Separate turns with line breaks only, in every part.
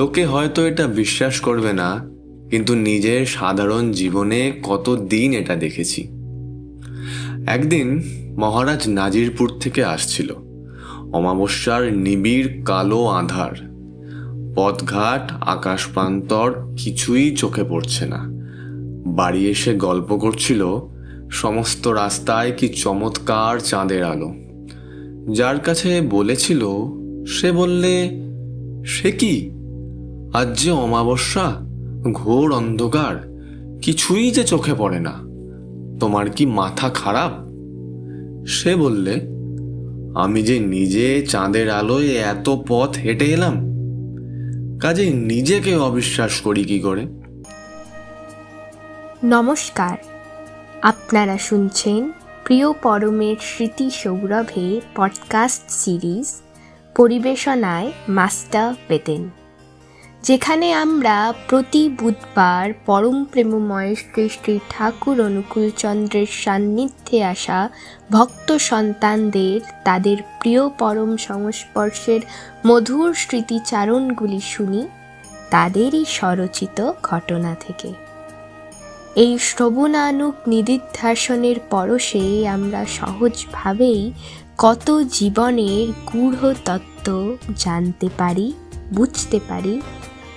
লোকে হয়তো এটা বিশ্বাস করবে না, কিন্তু নিজের সাধারণ জীবনে কত দিন এটা দেখেছি। একদিন মহারাজ নাজিরপুর থেকে আসছিল। অমাবস্যার নিবিড় কালো আধার। পথঘাট আকাশ প্রান্তর কিছুই চোখে পড়ছে না। বাড়ি এসে গল্প করছিল, সমস্ত রাস্তায় কি চমৎকার চাঁদের আলো। যার কাছে বলেছিল, সে বললে, সে কি? আজ যে অমাবস্যা, ঘোর অন্ধকার, কিছুই যে চোখে পড়ে না। তোমার কি মাথা খারাপ? সে বললে, আমি যে নিজে চাঁদের আলোয় এত পথ হেঁটে এলাম, কাজে নিজেকে অবিশ্বাস করি কি করে?
নমস্কার। আপনারা শুনছেন প্রিয় পরমের স্মৃতি সৌরভে পডকাস্ট সিরিজ পরিবেশনায় মাস্টার পেতেন যেখানে আমরা প্রতি বুধবার পরম প্রেমময় শ্রী শ্রী ঠাকুর অনুকূলচন্দ্রের সান্নিধ্যে আসা ভক্ত সন্তানদের, তাদের প্রিয় পরম সংস্পর্শের মধুর স্মৃতিচারণগুলি শুনি, তাদেরই স্বরচিত ঘটনা থেকে। এই শ্রবণানুক নিদিধ্যাসনের পরশে আমরা সহজভাবেই কত জীবনের গূঢ় তত্ত্ব জানতে পারি, বুঝতে পারি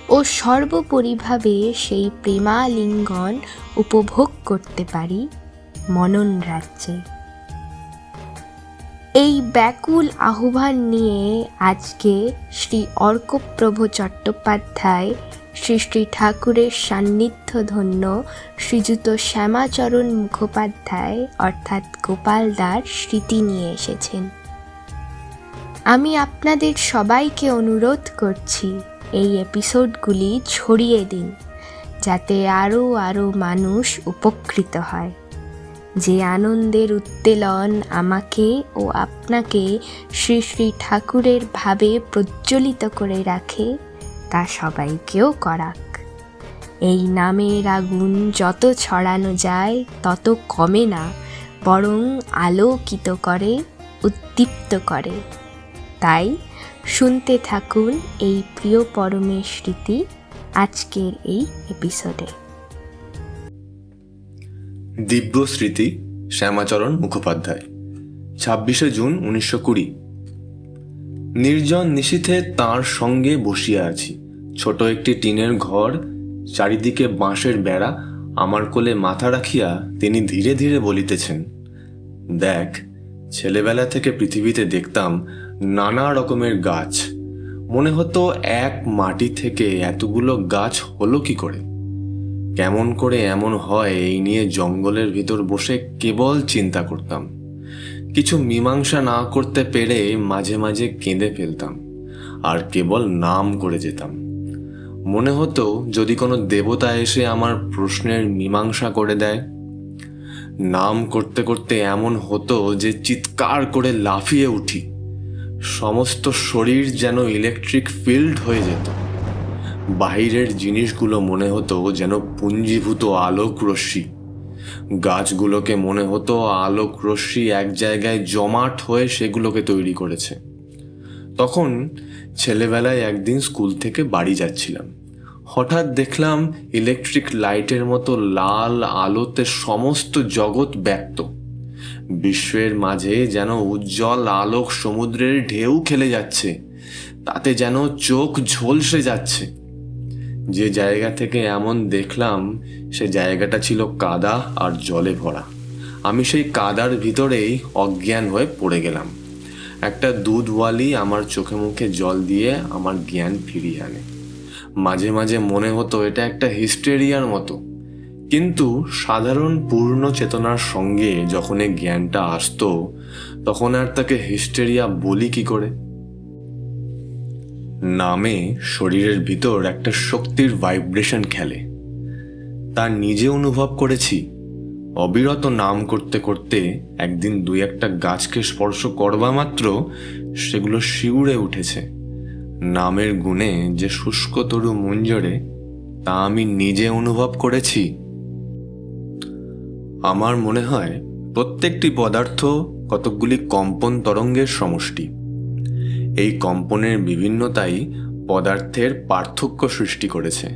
ও সর্বোপরিভাবে সেই প্রেমালিঙ্গন উপভোগ করতে পারি মনন রাজ্যে। এই ব্যাকুল আহ্বান নিয়ে আজকে শ্রী অর্কপ্রভ চট্টোপাধ্যায়, শ্রী শ্রী ঠাকুরের সান্নিধ্য ধন্য শ্রীযুত শ্যামাচরণ মুখোপাধ্যায়, অর্থাৎ গোপালদার স্মৃতি নিয়ে এসেছেন। আমি আপনাদের সবাইকে অনুরোধ করছি এই এপিসোডগুলি ছড়িয়ে দিন, যাতে আরও আরও মানুষ উপকৃত হয়। যে আনন্দের উত্তেলন আমাকে ও আপনাকে শ্রী শ্রী ঠাকুরের ভাবে প্রজ্বলিত করে রাখে, তা সবাইকেও করাক। এই নামের আগুন যত ছড়ানো যায়, তত কমে না, বরং আলোকিত করে, উদ্দীপ্ত করে। তাই শুনতে থাকুন এই প্রিয় পরমের স্মৃতি আজকের এই এপিসোডে।
দিব্য স্মৃতি, শ্যামাচরণ মুখোপাধ্যায়, ছাব্বিশে জুন উনিশশো কুড়ি। নির্জন নিশীথে তার সঙ্গে বসিয়া আছি। ছোট একটি টিনের ঘর, চারিদিকে বাঁশের বেড়া, আমার কোলে মাথা রাখিয়া তিনি ধীরে ধীরে বলিতেছেন, দেখ, ছেলেবেলা থেকে পৃথিবীতে দেখতাম নানা রকমের গাছ। মনে হতো এক মাটি থেকে এতগুলো গাছ হলো কি করে? কেমন করে এমন হয় এই নিয়ে জঙ্গলের ভিতর বসে কেবল চিন্তা করতাম। কিছু মীমাংসা না করতে পেরে মাঝে মাঝে কেঁদে ফেলতাম আর কেবল নাম করে যেতাম। মনে হতো যদি কোনো দেবতা এসে আমার প্রশ্নের মীমাংসা করে দেয়। নাম করতে করতে এমন হতো যে চিৎকার করে লাফিয়ে উঠি। সমস্ত শরীর যেন ইলেকট্রিক ফিল্ড হয়ে যেত। বাহিরের জিনিসগুলো মনে হতো যেন পুঞ্জীভূত আলোক রশ্মি গাছগুলোকে মনে হতো আলোক রশ্মি এক জায়গায় জমাট হয়ে সেগুলোকে তৈরি করেছে। তখন ছেলেবেলায় একদিন স্কুল থেকে বাড়ি যাচ্ছিলাম। হঠাৎ দেখলাম ইলেকট্রিক লাইটের মতো লাল আলোতে সমস্ত জগৎ ব্যক্ত। বিশ্বের মাঝে যেন উজ্জ্বল আলোক সমুদ্রের ঢেউ খেলে যাচ্ছে, তাতে যেন চোখ ঝলসে যাচ্ছে। যে জায়গা থেকে এমন দেখলাম, সে জায়গাটা ছিল কাদা আর জলে ভরা। আমি সেই কাদার ভিতরেই অজ্ঞান হয়ে পড়ে গেলাম। একটা দুধওয়ালি আমার চোখে মুখে জল দিয়ে আমার জ্ঞান ফিরিয়ে আনে। মাঝে মাঝে মনে হতো এটা একটা হিস্টেরিয়ার মতো। কিন্তু সাধারণ পূর্ণ চেতনার সঙ্গে যখন এই জ্ঞানটা আসতো, তখন আর তাকে হিস্টেরিয়া বলি কি করে? নামে শরীরের ভিতর একটা শক্তির ভাইব্রেশন খেলে। তা নিজে অনুভব করেছি। অবিরত নাম করতে করতে একদিন দুই একটা গাছকে স্পর্শ করবা মাত্র সেগুলো শিউরে উঠেছে। নামের গুণে যে শুষ্ক তরু মুঞ্জরে তা আমি নিজে অনুভব করেছি। আমার মনে হয় প্রত্যেকটি পদার্থ কতকগুলি কম্পন তরঙ্গের সমষ্টি। এই কম্পনের বিভিন্নতাই পদার্থের পার্থক্য সৃষ্টি করেছে।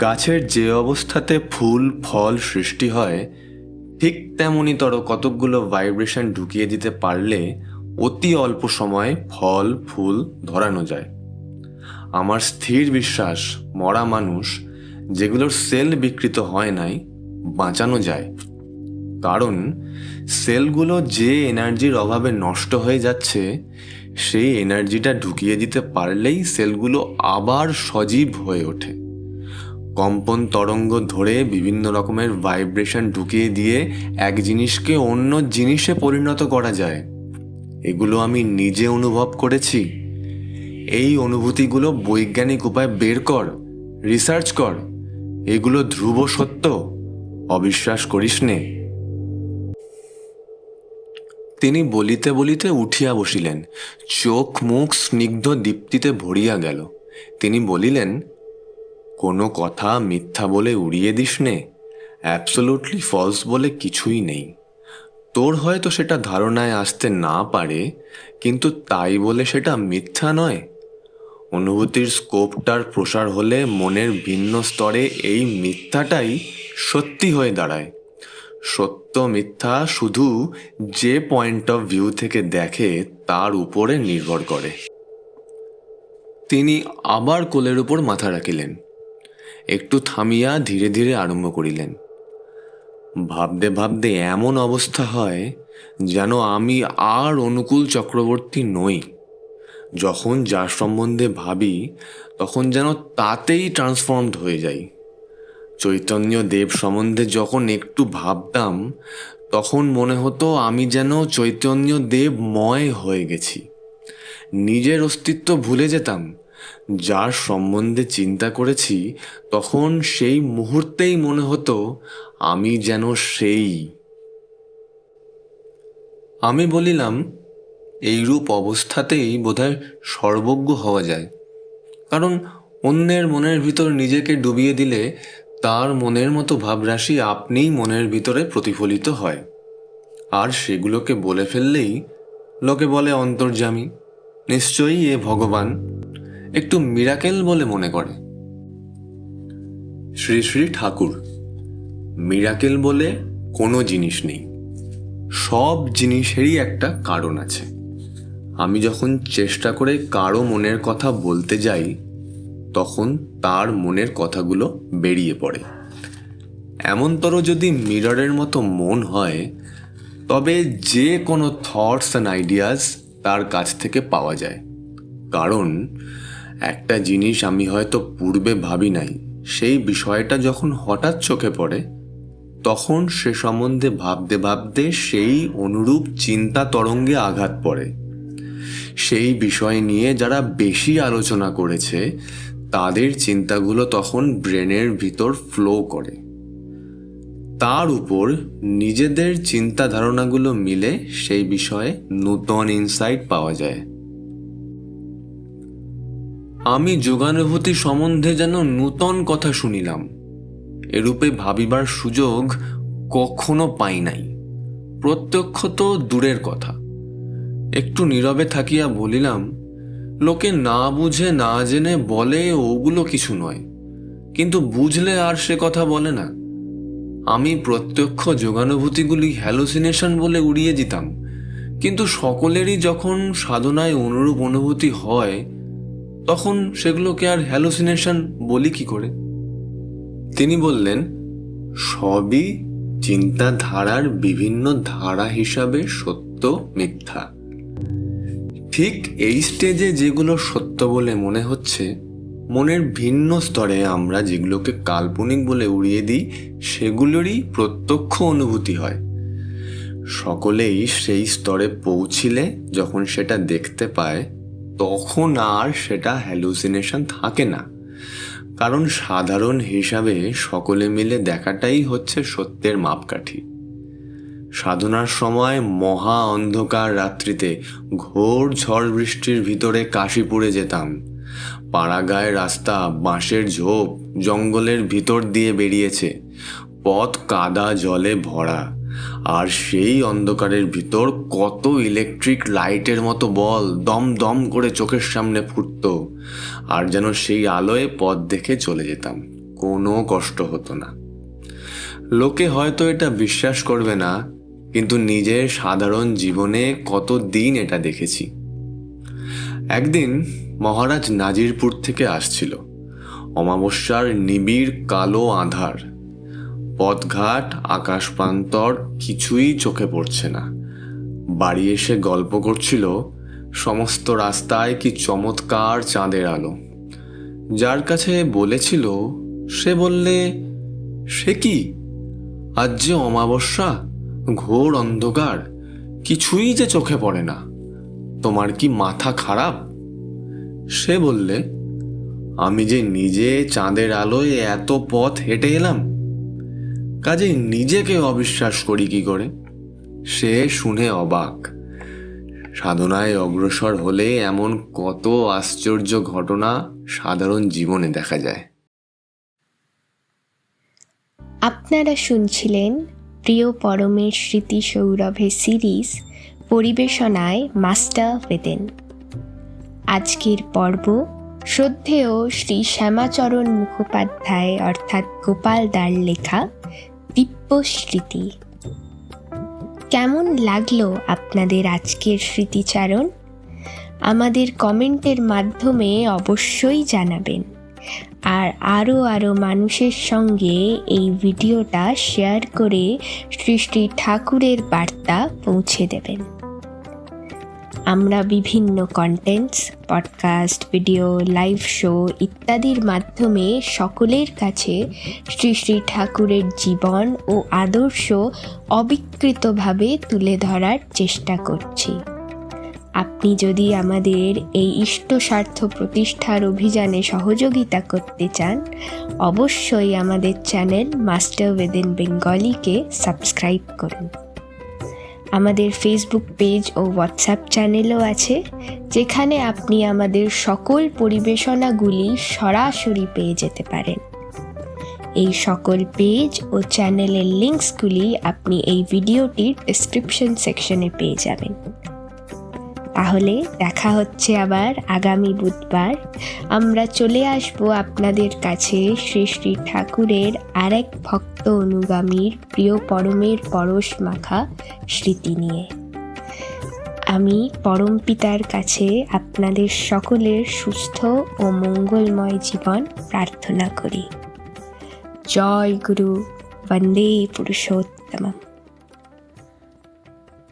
গাছের যে অবস্থাতে ফুল, ফল সৃষ্টি হয়, ঠিক তেমনইতর কতকগুলো ভাইব্রেশন ঢুকিয়ে দিতে পারলে অতি অল্প সময়ে ফল, ফুল ধরানো যায়। আমার স্থির বিশ্বাস, মরা মানুষ, যেগুলোর সেল বিকৃত হয় নাই, বাঁচানো যায়। কারণ সেলগুলো যে এনার্জির অভাবে নষ্ট হয়ে যাচ্ছে, সেই এনার্জিটা ঢুকিয়ে দিতে পারলেই সেলগুলো আবার সজীব হয়ে ওঠে। কম্পন তরঙ্গ ধরে বিভিন্ন রকমের ভাইব্রেশন ঢুকিয়ে দিয়ে এক জিনিসকে অন্য জিনিসে পরিণত করা যায়। এগুলো আমি নিজে অনুভব করেছি। এই অনুভূতিগুলো বৈজ্ঞানিক উপায় বের কর, রিসার্চ কর। এগুলো ধ্রুব সত্য, অবিশ্বাস করিস নে। তিনি বলিতে বলিতে উঠিয়া বসিলেন। চোখ মুখ স্নিগ্ধ দীপ্তিতে ভরিয়া গেল। তিনি বলিলেন, কোনো কথা মিথ্যা বলে উড়িয়ে দিস নে। অ্যাবসোলুটলি ফলস বলে কিছুই নেই। তোর হয়তো সেটা ধারণায় আসতে না পারে, কিন্তু তাই বলে সেটা মিথ্যা নয়। অনুভূতির স্কোপটার প্রসার হলে মনের ভিন্ন স্তরে এই মিথ্যাটাই সত্যি হয়ে দাঁড়ায়। সত্য মিথ্যা শুধু যে পয়েন্ট অফ ভিউ থেকে দেখে তার উপরে নির্ভর করে। তিনি আবার কোলের উপর মাথা রাখিলেন। একটু থামিয়া ধীরে ধীরে আরম্ভ করিলেন। ভাবতে ভাবতে এমন অবস্থা হয় যেন আমি আর অনুকূল চক্রবর্তী নই। যখন যার সম্বন্ধে ভাবি, তখন যেন তাতেই ট্রান্সফর্মড হয়ে যাই। চৈতন্য দেব সম্বন্ধে যখন একটু ভাবতাম, তখন মনে হতো আমি যেন চৈতন্য দেবময় হয়ে গেছি। নিজের অস্তিত্ব ভুলে যেতাম। যার সম্বন্ধে চিন্তা করেছি, তখন সেই মুহূর্তেই মনে হতো আমি যেন সেই। আমি বলিলাম এইরূপ অবস্থাতেই বোধহয় সর্বজ্ঞ হওয়া যায়। কারণ অন্যের মনের ভিতর নিজেকে ডুবিয়ে দিলে তার মনের মতো ভাবরাশি আপনিই মনের ভিতরে প্রতিফলিত হয়। আর সেগুলোকে বলে ফেললেই লোকে বলে অন্তর্যামী। নিশ্চয়ই এ ভগবান একটু মিরাকেল বলে মনে করে। শ্রী শ্রী ঠাকুর, মিরাকেল বলে কোনো জিনিস নেই। সব জিনিসেরই একটা কারণ আছে। আমি যখন চেষ্টা করে কারও মনের কথা বলতে যাই তখন তার মনের কথাগুলো বেরিয়ে পড়ে। এমনতর যদি মিররের মতো মন হয়, তবে যে কোনো থটস অ্যান্ড আইডিয়াস তার কাছ থেকে পাওয়া যায়। কারণ একটা জিনিস আমি হয়তো পূর্বে ভাবি নাই, সেই বিষয়টা যখন হঠাৎ চোখে পড়ে, তখন সে সম্বন্ধে ভাবতে ভাবতে সেই অনুরূপ চিন্তা তরঙ্গে আঘাত পড়ে। সেই বিষয় নিয়ে যারা বেশি আলোচনা করেছে তাদের চিন্তাগুলো তখন ব্রেনের ভিতর ফ্লো করে। তার উপর নিজেদের চিন্তা ধারণাগুলো মিলে সেই বিষয়ে নূতন ইনসাইট পাওয়া যায়। আমি যোগানুভূতি সম্বন্ধে যেন নূতন কথা শুনিলাম, এরূপে ভাবিবার সুযোগ কখনো পাই নাই। প্রত্যক্ষ তো দূরের কথা, একটু নীরবে থাকিয়া বলিলাম লোকে না বুঝে না জেনে বলে ওগুলো কিছু নয়। কিন্তু বুঝলে আর সে কথা বলে না। আমি প্রত্যক্ষ যোগানুভূতিগুলি হ্যালোসিনেশন বলে উড়িয়ে দিতাম। কিন্তু সকলেরই যখন সাধনায় অনুরূপ অনুভূতি হয়, তখন সেগুলোকে আর হ্যালোসিনেশন বলি কি করে? তিনি বললেন, সবই চিন্তাধারার বিভিন্ন ধারা হিসাবে সত্য, মিথ্যা। ঠিক এই স্টেজে যেগুলো সত্য বলে মনে হচ্ছে, মনের ভিন্ন স্তরে আমরা যেগুলোকে কাল্পনিক বলে উড়িয়ে দিই, সেগুলোরই প্রত্যক্ষ অনুভূতি হয়। সকলেই সেই স্তরে পৌঁছিলে যখন সেটা দেখতে পায়, তখন আর সেটা হ্যালুসিনেশন থাকে না। কারণ সাধারণ হিসাবে সকলে মিলে দেখাটাই হচ্ছে সত্যের মাপকাঠি। সাধনার সময় মহা অন্ধকার রাত্রিতে ঘোর ঝড় বৃষ্টির ভিতরে কাশীপুরে যেতাম। পাড়াগায় রাস্তা, বাঁশের ঝোপ, জঙ্গলের ভিতর দিয়ে বেরিয়েছে। পথ কাদা জলে ভরা। আর সেই অন্ধকারের ভিতর কত ইলেকট্রিক লাইটের মতো বল দম দম করে চোখের সামনে ফুটতো। আর যেন সেই আলোয় পথ দেখে চলে যেতাম। কোনো কষ্ট হতো না। লোকে হয়তো এটা বিশ্বাস করবে না কিন্তু নিজের সাধারণ জীবনে কত দিন এটা দেখেছি? একদিন মহারাজ নাজিরপুর থেকে আসছিল। অমাবস্যার নিবিড় কালো আধার। পথঘাট আকাশ প্রান্তর কিছুই চোখে পড়ছে না। বাড়ি এসে গল্প করছিল, সমস্ত রাস্তায় কি চমৎকার চাঁদের আলো। যার কাছে বলেছিল, সে বললে, সে কি? আজ যে অমাবস্যা ঘোর অন্ধকার, কিছুই যে চোখে পড়ে না। তোমার কি মাথা খারাপ? সে বললে, আমি যে নিজে চাঁদের আলোয় এত পথ হেঁটে এলাম কাজে নিজেকে অবিশ্বাস করি কি করে? সে শুনে অবাক। সাধনায় অগ্রসর হলে এমন কত আশ্চর্য ঘটনা সাধারণ জীবনে দেখা যায়।
আপনারা শুনছিলেন প্রিয় পরমের স্মৃতি সৌরভের সিরিজ পরিবেশনায় মাস্টার বেদেন আজকের পর্ব শ্রদ্ধেয় শ্রী শ্যামাচরণ মুখোপাধ্যায় অর্থাৎ গোপাল দার লেখা দিব্যস্মৃতি। কেমন লাগল আপনাদের আজকের স্মৃতিচারণ? আমাদের কমেন্টের মাধ্যমে অবশ্যই জানাবেন। আর আরও আরও মানুষের সঙ্গে এই ভিডিওটা শেয়ার করে শ্রী শ্রী ঠাকুরের বার্তা পৌঁছে দেবেন। আমরা বিভিন্ন contents podcast video live show ইত্যাদির মাধ্যমে সকলের কাছে শ্রী শ্রী ঠাকুরের জীবন ও আদর্শ অবিকৃতভাবে তুলে ধরার চেষ্টা করছি। আপনি যদি আমাদের এই ইষ্ট স্বার্থ প্রতিষ্ঠার অভিযানে সহযোগিতা করতে চান, অবশ্যই আমাদের চ্যানেল মাস্টার ওয়েদেন বেঙ্গলিকে সাবস্ক্রাইব করুন। আমাদের ফেসবুক পেজ ও হোয়াটসঅ্যাপ চ্যানেলও আছে, যেখানে আপনি আমাদের সকল পরিবেশনাগুলি সরাসরি পেয়ে যেতে পারেন। এই সকল পেজ ও চ্যানেলের লিঙ্কসগুলি আপনি এই ভিডিওটির ডেসক্রিপশন সেকশনে পেয়ে যাবেন। তাহলে দেখা হচ্ছে আবার আগামী বুধবার। আমরা চলে আসব আপনাদের কাছে শ্রী শ্রী ঠাকুরের আরেক ভক্ত অনুগামীর প্রিয় পরমের পরশ মাখা স্মৃতি নিয়ে। আমি পরম পিতার কাছে আপনাদের সকলের সুস্থ ও মঙ্গলময় জীবন প্রার্থনা করি। জয় গুরু, বন্দে পুরুষোত্তমম।